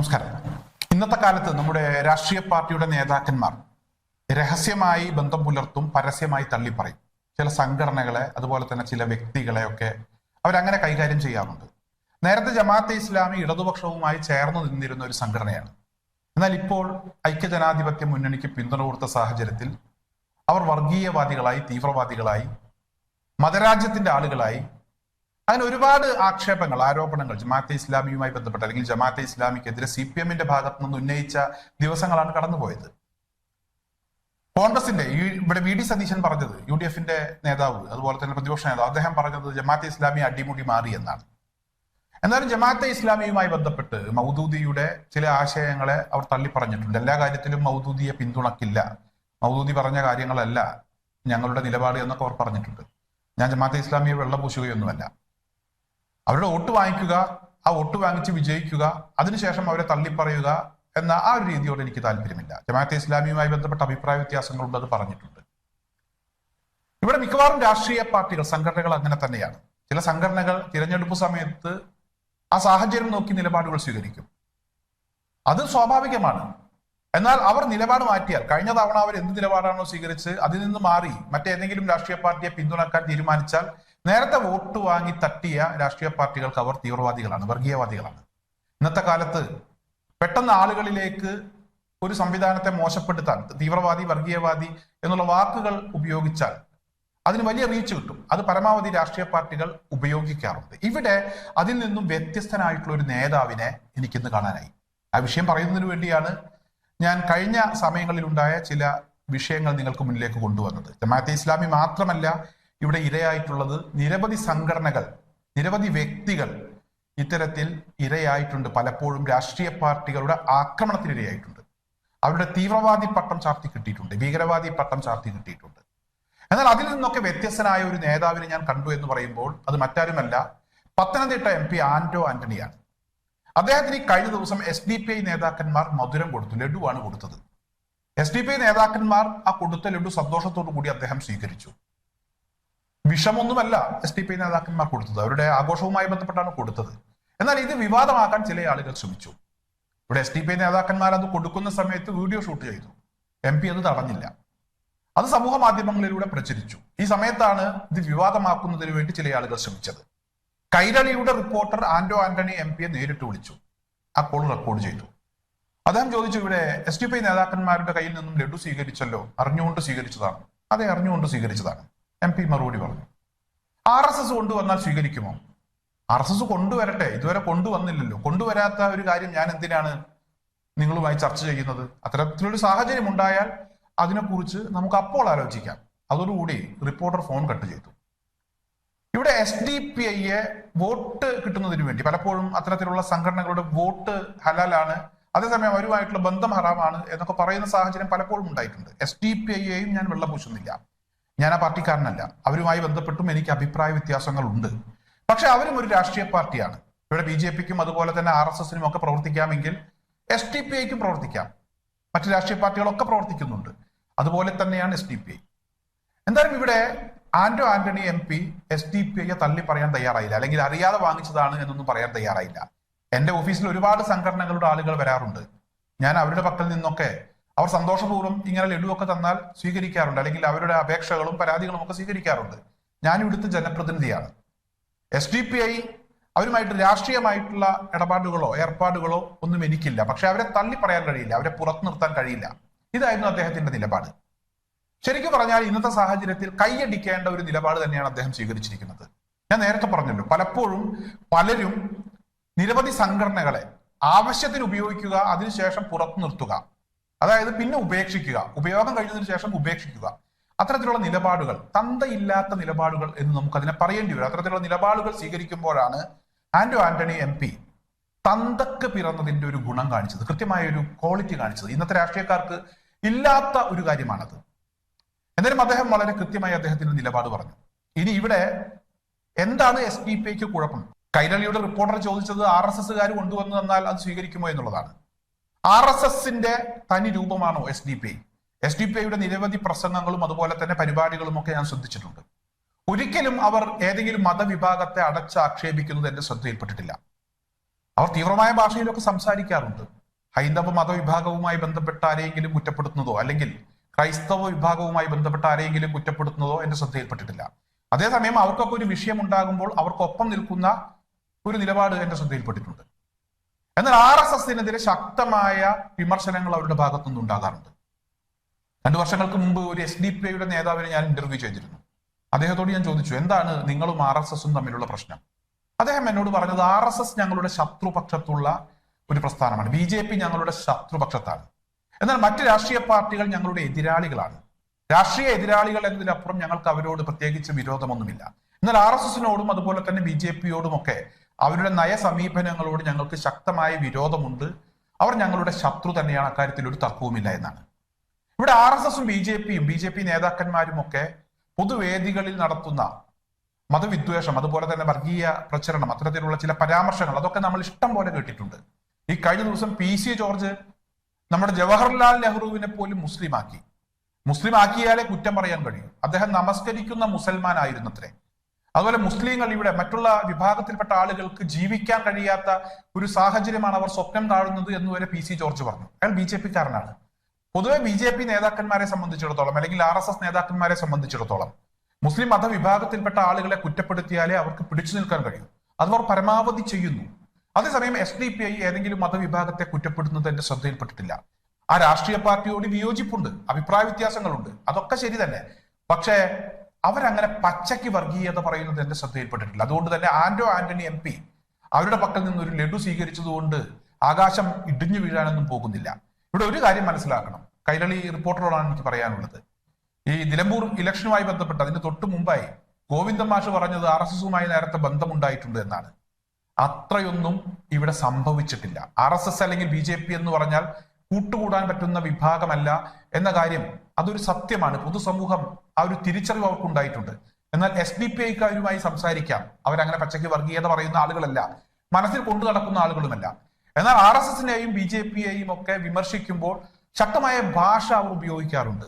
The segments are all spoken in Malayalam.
നമസ്കാരം. ഇന്നത്തെ കാലത്ത് നമ്മുടെ രാഷ്ട്രീയ പാർട്ടിയുടെ നേതാക്കന്മാർ രഹസ്യമായി ബന്ധം പുലർത്തും പരസ്യമായി തള്ളിപ്പറയും. ചില സംഘടനകളെ അതുപോലെ തന്നെ ചില വ്യക്തികളെ ഒക്കെ അവരങ്ങനെ കൈകാര്യം ചെയ്യാറുണ്ട്. നേരത്തെ ജമാഅത്തെ ഇസ്ലാമി ഇടതുപക്ഷവുമായി ചേർന്ന് നിന്നിരുന്ന ഒരു സംഘടനയാണ്. എന്നാൽ ഇപ്പോൾ ഐക്യജനാധിപത്യ മുന്നണിക്ക് പിന്തുണ കൊടുത്ത സാഹചര്യത്തിൽ അവർ വർഗീയവാദികളായി തീവ്രവാദികളായി മതരാജ്യത്തിന്റെ ആളുകളായി അങ്ങനെ ഒരുപാട് ആക്ഷേപങ്ങൾ ആരോപണങ്ങൾ ജമാഅത്തെ ഇസ്ലാമിയുമായി ബന്ധപ്പെട്ട് അല്ലെങ്കിൽ ജമാഅത്തെ ഇസ്ലാമിക്കെതിരെ സി പി എമ്മിന്റെ ഭാഗത്ത് നിന്ന് ഉന്നയിച്ച ദിവസങ്ങളാണ് കടന്നുപോയത്. കോൺഗ്രസിന്റെ ഇവിടെ വി ഡി സതീശൻ പറഞ്ഞത് യു ഡി എഫിന്റെ നേതാവ് അതുപോലെ തന്നെ പ്രതിപക്ഷ നേതാവ് അദ്ദേഹം പറഞ്ഞത് ജമാഅത്തെ ഇസ്ലാമി അടിമുടി മാറി എന്നാണ്. എന്നാലും ജമാഅത്തെ ഇസ്ലാമിയുമായി ബന്ധപ്പെട്ട് മൗദൂദിയുടെ ചില ആശയങ്ങളെ അവർ തള്ളിപ്പറഞ്ഞിട്ടുണ്ട്. എല്ലാ കാര്യത്തിലും മൗദൂദിയെ പിന്തുണക്കില്ല. മൗദൂദി പറഞ്ഞ കാര്യങ്ങളല്ല ഞങ്ങളുടെ നിലപാട് എന്നൊക്കെ അവർ പറഞ്ഞിട്ടുണ്ട്. ഞാൻ ജമാഅത്തെ ഇസ്ലാമിയെ വെള്ളം പൂശുകയൊന്നുമല്ല അവരുടെ വോട്ട് വാങ്ങിക്കുക ആ വോട്ട് വാങ്ങിച്ച് വിജയിക്കുക അതിനുശേഷം അവരെ തള്ളിപ്പറയുക എന്ന ആ ഒരു രീതിയോട് എനിക്ക് താല്പര്യമില്ല. ജമാഅത്തെ ഇസ്ലാമിയുമായി ബന്ധപ്പെട്ട അഭിപ്രായ വ്യത്യാസങ്ങളുണ്ട് അത് പറഞ്ഞിട്ടുണ്ട്. ഇവിടെ മിക്കവാറും രാഷ്ട്രീയ പാർട്ടികൾ സംഘടനകൾ അങ്ങനെ തന്നെയാണ്. ചില സംഘടനകൾ തിരഞ്ഞെടുപ്പ് സമയത്ത് ആ സാഹചര്യം നോക്കി നിലപാടുകൾ സ്വീകരിക്കും. അത് സ്വാഭാവികമാണ്. എന്നാൽ അവർ നിലപാട് മാറ്റിയാൽ കഴിഞ്ഞ തവണ അവർ എന്ത് നിലപാടാണോ സ്വീകരിച്ച് അതിൽ നിന്ന് മാറി മറ്റേതെങ്കിലും രാഷ്ട്രീയ പാർട്ടിയെ പിന്തുണക്കാൻ തീരുമാനിച്ചാൽ നേരത്തെ വോട്ട് വാങ്ങി തട്ടിയ രാഷ്ട്രീയ പാർട്ടികൾക്ക് അവർ തീവ്രവാദികളാണ് വർഗീയവാദികളാണ്. ഇന്നത്തെ കാലത്ത് പെട്ടെന്ന് ആളുകളിലേക്ക് ഒരു സംവിധാനത്തെ മോശപ്പെടുത്താൻ തീവ്രവാദി വർഗീയവാദി എന്നുള്ള വാക്കുകൾ ഉപയോഗിച്ചാൽ അതിന് വലിയ റീച്ച് കിട്ടും. അത് പരമാവധി രാഷ്ട്രീയ പാർട്ടികൾ ഉപയോഗിക്കാറുണ്ട്. ഇവിടെ അതിൽ നിന്നും വ്യത്യസ്തനായിട്ടുള്ള ഒരു നേതാവിനെ എനിക്കിന്ന് കാണാനായി. ആ വിഷയം പറയുന്നതിന് വേണ്ടിയാണ് ഞാൻ കഴിഞ്ഞ സമയങ്ങളിലുണ്ടായ ചില വിഷയങ്ങൾ നിങ്ങൾക്ക് മുന്നിലേക്ക് കൊണ്ടുവന്നത്. ജമാഅത്തെ ഇസ്ലാമി മാത്രമല്ല ഇവിടെ ഇരയായിട്ടുള്ളത് നിരവധി സംഘടനകൾ നിരവധി വ്യക്തികൾ ഇത്തരത്തിൽ ഇരയായിട്ടുണ്ട്. പലപ്പോഴും രാഷ്ട്രീയ പാർട്ടികളുടെ ആക്രമണത്തിന് ഇരയായിട്ടുണ്ട്. അവരുടെ തീവ്രവാദി പട്ടം ചാർത്തി കിട്ടിയിട്ടുണ്ട് ഭീകരവാദി പട്ടം ചാർത്തി കിട്ടിയിട്ടുണ്ട്. എന്നാൽ അതിൽ നിന്നൊക്കെ വ്യത്യസ്തനായ ഒരു നേതാവിനെ ഞാൻ കണ്ടു എന്ന് പറയുമ്പോൾ അത് മറ്റാരുമല്ല പത്തനംതിട്ട എം പി ആന്റോ ആന്റണിയാണ്. അദ്ദേഹത്തിന് ഈ കഴിഞ്ഞ ദിവസം എസ് ഡി പി ഐ നേതാക്കന്മാർ മധുരം കൊടുത്തു ലഡുവാണ് കൊടുത്തത്. എസ് ഡി പി ഐ നേതാക്കന്മാർ ആ കൊടുത്ത ലഡു സന്തോഷത്തോടു കൂടി അദ്ദേഹം സ്വീകരിച്ചു. വിഷമൊന്നുമല്ല എസ് ഡി പി നേതാക്കന്മാർ കൊടുത്തത്. അവരുടെ ആഘോഷവുമായി ബന്ധപ്പെട്ടാണ് കൊടുത്തത്. എന്നാൽ ഇത് വിവാദമാക്കാൻ ചില ആളുകൾ ശ്രമിച്ചു. ഇവിടെ എസ് ഡി പി നേതാക്കന്മാർ അത് കൊടുക്കുന്ന സമയത്ത് വീഡിയോ ഷൂട്ട് ചെയ്തു. എം പി അത് തടഞ്ഞില്ല. അത് സമൂഹ മാധ്യമങ്ങളിലൂടെ പ്രചരിച്ചു. ഈ സമയത്താണ് ഇത് വിവാദമാക്കുന്നതിന് വേണ്ടി ചില ആളുകൾ ശ്രമിച്ചത്. കൈരളിയുടെ റിപ്പോർട്ടർ ആന്റോ ആന്റണി എം പിയെ നേരിട്ട് വിളിച്ചു. ആ കോൾ റെക്കോർഡ് ചെയ്തു. അദ്ദേഹം ചോദിച്ചു ഇവിടെ എസ് ഡി പി നേതാക്കന്മാരുടെ കയ്യിൽ നിന്നും ലഡു സ്വീകരിച്ചല്ലോ? അറിഞ്ഞുകൊണ്ട് സ്വീകരിച്ചതാണ്. അതെ അറിഞ്ഞുകൊണ്ട് സ്വീകരിച്ചതാണ്. എം പി മറുപടി പറഞ്ഞു. ആർ എസ് എസ് കൊണ്ടുവന്നാൽ സ്വീകരിക്കുമോ? ആർ എസ് എസ് കൊണ്ടുവരട്ടെ. ഇതുവരെ കൊണ്ടുവന്നില്ലല്ലോ. കൊണ്ടുവരാത്ത ഒരു കാര്യം ഞാൻ എന്തിനാണ് നിങ്ങളുമായി ചർച്ച ചെയ്യുന്നത്? അത്തരത്തിലൊരു സാഹചര്യം ഉണ്ടായാൽ അതിനെക്കുറിച്ച് നമുക്ക് അപ്പോൾ ആലോചിക്കാം. അതോടുകൂടി റിപ്പോർട്ടർ ഫോൺ കട്ട് ചെയ്തു. ഇവിടെ എസ് ഡി പി ഐയെ വോട്ട് കിട്ടുന്നതിന് വേണ്ടി പലപ്പോഴും അത്തരത്തിലുള്ള സംഘടനകളുടെ വോട്ട് ഹലാലാണ് അതേസമയം അവരുമായിട്ടുള്ള ബന്ധം ഹറാമാണ് എന്നൊക്കെ പറയുന്ന സാഹചര്യം പലപ്പോഴും ഉണ്ടായിട്ടുണ്ട്. എസ് ഡി പി ഐയെയും ഞാൻ വെള്ളപൂശുന്നില്ല. ഞാൻ ആ പാർട്ടിക്കാരനല്ല. അവരുമായി ബന്ധപ്പെട്ടും എനിക്ക് അഭിപ്രായ വ്യത്യാസങ്ങളുണ്ട്. പക്ഷെ അവരും ഒരു രാഷ്ട്രീയ പാർട്ടിയാണ്. ഇവിടെ ബി ജെ പിക്കും അതുപോലെ തന്നെ ആർ എസ് എസിനും ഒക്കെ പ്രവർത്തിക്കാമെങ്കിൽ എസ് ഡി പി ഐക്കും പ്രവർത്തിക്കാം. മറ്റ് രാഷ്ട്രീയ പാർട്ടികളൊക്കെ പ്രവർത്തിക്കുന്നുണ്ട്. അതുപോലെ തന്നെയാണ് എസ് ഡി പി ഐ. എന്തായാലും ഇവിടെ Anto Antony M P S D P ഐയെ തള്ളി പറയാൻ തയ്യാറായില്ല. അല്ലെങ്കിൽ അറിയാതെ വാങ്ങിച്ചതാണ് എന്നൊന്നും പറയാൻ തയ്യാറായില്ല. എന്റെ ഓഫീസിൽ ഒരുപാട് സംഘടനകളുടെ ആളുകൾ വരാറുണ്ട്. ഞാൻ അവരുടെ പക്കൽ നിന്നൊക്കെ അവർ സന്തോഷപൂർവം ഇങ്ങനെ ലഡുവൊക്കെ തന്നാൽ സ്വീകരിക്കാറുണ്ട്. അല്ലെങ്കിൽ അവരുടെ അപേക്ഷകളും പരാതികളും ഒക്കെ സ്വീകരിക്കാറുണ്ട്. ഞാൻ ഇവിടുത്തെ ജനപ്രതിനിധിയാണ്. എസ് ഡി പി ഐ അവരുമായിട്ട് രാഷ്ട്രീയമായിട്ടുള്ള ഇടപാടുകളോ ഏർപ്പാടുകളോ ഒന്നും എനിക്കില്ല. പക്ഷെ അവരെ തള്ളി പറയാൻ കഴിയില്ല. അവരെ പുറത്തു നിർത്താൻ കഴിയില്ല. ഇതായിരുന്നു അദ്ദേഹത്തിന്റെ നിലപാട്. ശരിക്കും പറഞ്ഞാൽ ഇന്നത്തെ സാഹചര്യത്തിൽ കൈയടിക്കേണ്ട ഒരു നിലപാട് തന്നെയാണ് അദ്ദേഹം സ്വീകരിച്ചിരിക്കുന്നത്. ഞാൻ നേരത്തെ പറഞ്ഞല്ലോ പലപ്പോഴും പലരും നിരവധി സംഘടനകളെ ആവശ്യത്തിന് ഉപയോഗിക്കുക അതിനുശേഷം പുറത്തു നിർത്തുക. അതായത് പിന്നെ ഉപേക്ഷിക്കുക. ഉപയോഗം കഴിഞ്ഞതിന് ശേഷം ഉപേക്ഷിക്കുക. അത്തരത്തിലുള്ള നിലപാടുകൾ തന്തയില്ലാത്ത നിലപാടുകൾ എന്ന് നമുക്ക് അതിനെ പറയേണ്ടി വരും. അത്തരത്തിലുള്ള നിലപാടുകൾ സ്വീകരിക്കുമ്പോഴാണ് ആന്റോ ആന്റണി എം പി തന്തക്ക് പിറന്നതിന്റെ ഒരു ഗുണം കാണിച്ചത് കൃത്യമായ ഒരു ക്വാളിറ്റി കാണിച്ചത്. ഇന്നത്തെ രാഷ്ട്രീയക്കാർക്ക് ഇല്ലാത്ത ഒരു കാര്യമാണത്. എന്നാലും അദ്ദേഹം വളരെ കൃത്യമായി അദ്ദേഹത്തിന്റെ നിലപാട് പറഞ്ഞു. ഇനി ഇവിടെ എന്താണ് എസ് ഡി പി ഐക്ക് കുഴപ്പം? കൈരളിയുടെ റിപ്പോർട്ടർ ചോദിച്ചത് ആർ എസ് എസ്സുകാർ കൊണ്ടുവന്നു തന്നാൽ അത് സ്വീകരിക്കുമോ എന്നുള്ളതാണ്. ആർ എസ് എസിന്റെ തനി രൂപമാണോ S D P I. S D P ഐയുടെ നിരവധി പ്രസംഗങ്ങളും അതുപോലെ തന്നെ പരിപാടികളും ഒക്കെ ഞാൻ ശ്രദ്ധിച്ചിട്ടുണ്ട്. ഒരിക്കലും അവർ ഏതെങ്കിലും മതവിഭാഗത്തെ അടച്ച് ആക്ഷേപിക്കുന്നത് എന്റെ ശ്രദ്ധയിൽപ്പെട്ടിട്ടില്ല. അവർ തീവ്രമായ ഭാഷയിലൊക്കെ സംസാരിക്കാറുണ്ട്. ഹൈന്ദവ മതവിഭാഗവുമായി ബന്ധപ്പെട്ട ആരെയെങ്കിലും കുറ്റപ്പെടുത്തുന്നതോ അല്ലെങ്കിൽ ക്രൈസ്തവ വിഭാഗവുമായി ബന്ധപ്പെട്ട ആരെയെങ്കിലും കുറ്റപ്പെടുത്തുന്നതോ എന്റെ ശ്രദ്ധയിൽപ്പെട്ടിട്ടില്ല. അതേസമയം അവർക്കൊക്കെ ഒരു വിഷയം ഉണ്ടാകുമ്പോൾ അവർക്കൊപ്പം നിൽക്കുന്ന ഒരു നിലപാട് എന്റെ ശ്രദ്ധയിൽപ്പെട്ടിട്ടുണ്ട്. എന്നാൽ ആർ എസ് എസിനെതിരെ ശക്തമായ വിമർശനങ്ങൾ അവരുടെ ഭാഗത്തുനിന്ന് ഉണ്ടാകാറുണ്ട്. രണ്ടു വർഷങ്ങൾക്ക് മുമ്പ് ഒരു എസ് ഡി പി ഐയുടെ നേതാവിനെ ഞാൻ ഇന്റർവ്യൂ ചെയ്തിരുന്നു. അദ്ദേഹത്തോട് ഞാൻ ചോദിച്ചു എന്താണ് നിങ്ങളും ആർ എസ് എസും തമ്മിലുള്ള പ്രശ്നം? അദ്ദേഹം എന്നോട് പറഞ്ഞത് ആർ എസ് എസ് ഞങ്ങളുടെ ശത്രുപക്ഷത്തുള്ള ഒരു പ്രസ്ഥാനമാണ്. ബി ജെ പി ഞങ്ങളുടെ ശത്രുപക്ഷത്താണ്. എന്നാൽ മറ്റ് രാഷ്ട്രീയ പാർട്ടികൾ ഞങ്ങളുടെ എതിരാളികളാണ്. രാഷ്ട്രീയ എതിരാളികൾ എന്നതിനപ്പുറം ഞങ്ങൾക്ക് അവരോട് പ്രത്യേകിച്ച് വിരോധമൊന്നുമില്ല. എന്നാൽ ആർ എസ് എസിനോടും അതുപോലെ തന്നെ ബി ജെ പിയോടും ഒക്കെ അവരുടെ നയ സമീപനങ്ങളോട് ഞങ്ങൾക്ക് ശക്തമായ വിരോധമുണ്ട്. അവർ ഞങ്ങളുടെ ശത്രു തന്നെയാണ്. അക്കാര്യത്തിൽ ഒരു തർക്കവുമില്ല എന്നാണ്. ഇവിടെ ആർ എസ് എസും ബി ജെ പിയും ബി ജെ പി നേതാക്കന്മാരും ഒക്കെ പൊതുവേദികളിൽ നടത്തുന്ന മതവിദ്വേഷം അതുപോലെ തന്നെ വർഗീയ പ്രചരണം അത്തരത്തിലുള്ള ചില പരാമർശങ്ങൾ അതൊക്കെ നമ്മൾ ഇഷ്ടം പോലെ കേട്ടിട്ടുണ്ട്. ഈ കഴിഞ്ഞ ദിവസം പി സി ജോർജ് നമ്മുടെ ജവഹർലാൽ നെഹ്റുവിനെ പോലും മുസ്ലിമാക്കി. മുസ്ലിം ആക്കിയാലേ കുറ്റം പറയാൻ കഴിയും. അദ്ദേഹം നമസ്കരിക്കുന്ന മുസൽമാൻ ആയിരുന്നത്രേ അതുപോലെ മുസ്ലിങ്ങൾ ഇവിടെ മറ്റുള്ള വിഭാഗത്തിൽപ്പെട്ട ആളുകൾക്ക് ജീവിക്കാൻ കഴിയാത്ത ഒരു സാഹചര്യമാണ് അവർ സ്വപ്നം കാണുന്നത് എന്ന് വരെ പി സി ജോർജ് പറഞ്ഞു. അയാൾ ബി ജെ പിക്കാരനാണ്. പൊതുവെ ബി ജെ പി നേതാക്കന്മാരെ സംബന്ധിച്ചിടത്തോളം അല്ലെങ്കിൽ ആർ എസ് എസ് നേതാക്കന്മാരെ സംബന്ധിച്ചിടത്തോളം മുസ്ലിം മതവിഭാഗത്തിൽപ്പെട്ട ആളുകളെ കുറ്റപ്പെടുത്തിയാലേ അവർക്ക് പിടിച്ചു നിൽക്കാൻ കഴിയും. അവർ പരമാവധി ചെയ്യുന്നു. അതേസമയം എസ് ഡി പി ഐ ഏതെങ്കിലും മതവിഭാഗത്തെ കുറ്റപ്പെടുന്നത് എന്റെ ശ്രദ്ധയിൽപ്പെട്ടിട്ടില്ല. ആ രാഷ്ട്രീയ പാർട്ടിയോട് വിയോജിപ്പുണ്ട് അഭിപ്രായ വ്യത്യാസങ്ങളുണ്ട്. അതൊക്കെ ശരി തന്നെ. പക്ഷേ അവരങ്ങനെ പച്ചയ്ക്ക് വർഗീയത പറയുന്നത് എന്റെ ശ്രദ്ധയിൽപ്പെട്ടിട്ടില്ല. അതുകൊണ്ട് തന്നെ ആന്റോ ആന്റണി എം പി അവരുടെ പക്കൽ നിന്ന് ഒരു ലഡു സ്വീകരിച്ചതുകൊണ്ട് ആകാശം ഇടിഞ്ഞു വീഴാനൊന്നും പോകുന്നില്ല. ഇവിടെ ഒരു കാര്യം മനസ്സിലാക്കണം. കൈരളി റിപ്പോർട്ടറോടാണ് എനിക്ക് പറയാനുള്ളത്. ഈ നിലമ്പൂർ ഇലക്ഷനുമായി ബന്ധപ്പെട്ട് അതിന് തൊട്ട് മുമ്പായി ഗോവിന്ദൻ മാഷ് പറഞ്ഞത് ആർ എസ് എസുമായി നേരത്തെ ബന്ധമുണ്ടായിട്ടുണ്ട് എന്നാണ്. അത്രയൊന്നും ഇവിടെ സംഭവിച്ചിട്ടില്ല. ആർ എസ് എസ് അല്ലെങ്കിൽ ബി ജെ പി എന്ന് പറഞ്ഞാൽ കൂട്ടുകൂടാൻ പറ്റുന്ന വിഭാഗമല്ല എന്ന കാര്യം അതൊരു സത്യമാണ്. പൊതുസമൂഹം ആ ഒരു തിരിച്ചറിവ് അവർക്ക് ഉണ്ടായിട്ടുണ്ട് എന്നാൽ എസ് ഡി പി ഐക്കാരുമായി സംസാരിക്കാം. അവരങ്ങനെ പച്ചയ്ക്ക് വർഗീയത പറയുന്ന ആളുകളല്ല. മനസ്സിൽ കൊണ്ടു നടക്കുന്ന ആളുകളുമല്ല. എന്നാൽ ആർ എസ് എസിനെയും ബി ജെ പിയെയും ഒക്കെ വിമർശിക്കുമ്പോൾ ശക്തമായ ഭാഷ അവർ ഉപയോഗിക്കാറുണ്ട്.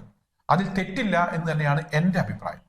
അതിൽ തെറ്റില്ല എന്ന് തന്നെയാണ് എന്റെ അഭിപ്രായം.